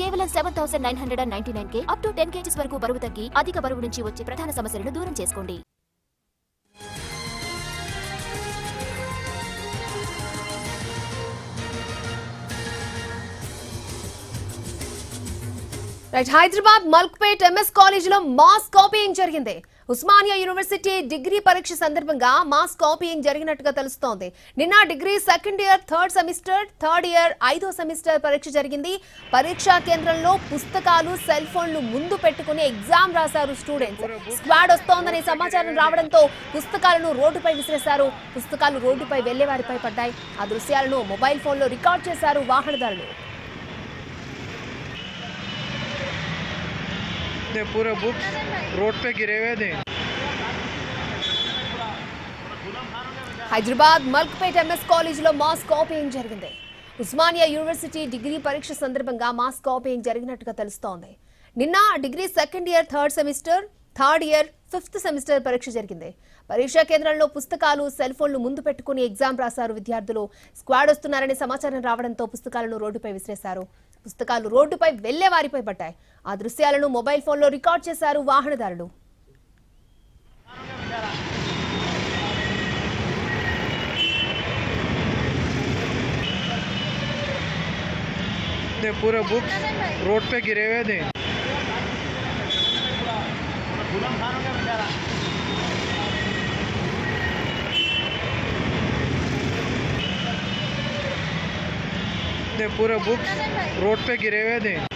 కేవలం seven thousand nine hundred and ninety nine K up to ten kgs వరకు బరువు తగ్గి అధిక బరువు నుంచి వచ్చే ప్రధాన సమస్యలను దూరం చేసుకోండి. రైట్ హైదరాబాద్ మల్క్పేట్ ఎంఎస్ కాలేజీలో మాస్ కాపీయింగ్ జరిగింది. ఉస్మానియా యూనివర్సిటీ డిగ్రీ పరీక్ష సందర్భంగా మాస్ కాపీయింగ్ జరిగినట్టుగా తెలుస్తోంది. నిన్న degree second year third semester third year ఐదో సెమిస్టర్ పరీక్ష జరిగింది. పరీక్షా కేంద్రంలో పుస్తకాలు సెల్ ఫోన్లు ముందు పెట్టుకుని ఎగ్జామ్ రాశారు స్టూడెంట్స్. స్క్వాడ్ వస్తోందనే సమాచారం రావడంతో పుస్తకాలను రోడ్డుపై విసిరేశారు. పుస్తకాలు రోడ్డుపై వెళ్ళే వారిపై పడ్డాయి. ఆ దృశ్యాలను మొబైల్ ఫోన్లో రికార్డ్ చేశారు వాహనదారులు. थे पूरे बुक्स रोड पे गिरे हुए थे హైదరాబాద్ మల్క్పేట్ ఎంఎస్ కాలేజీలో మాస్ కాపీయింగ్ జరిగింది ఉస్మానియా యూనివర్సిటీ డిగ్రీ పరీక్ష సందర్భంగా మాస్ కాపీయింగ్ జరిగినట్టుగా తెలుస్తోంది నిన్న degree second year third semester third year fifth semester పరీక్ష జరిగింది పరీక్షా కేంద్రంలో పుస్తకాలు సెల్ ఫోన్లు ముందు పెట్టుకుని ఎగ్జామ్ రాశారు విద్యార్థులు స్క్వాడ్ వస్తున్నారనే సమాచారం రావడంతో పుస్తకాలను రోడ్డుపై విసిరేశారు పుస్తకాలు రోడ్డుపై వెళ్లే వారిపై పడ్డాయి ఆ దృశ్యాలను మొబైల్ ఫోన్లో రికార్డ్ చేశారు వాహనదారులు थे पूरे बुक्स रोड पे गिरे हुए थे पूरे बुक्स रोड पे गिरे हुए थे।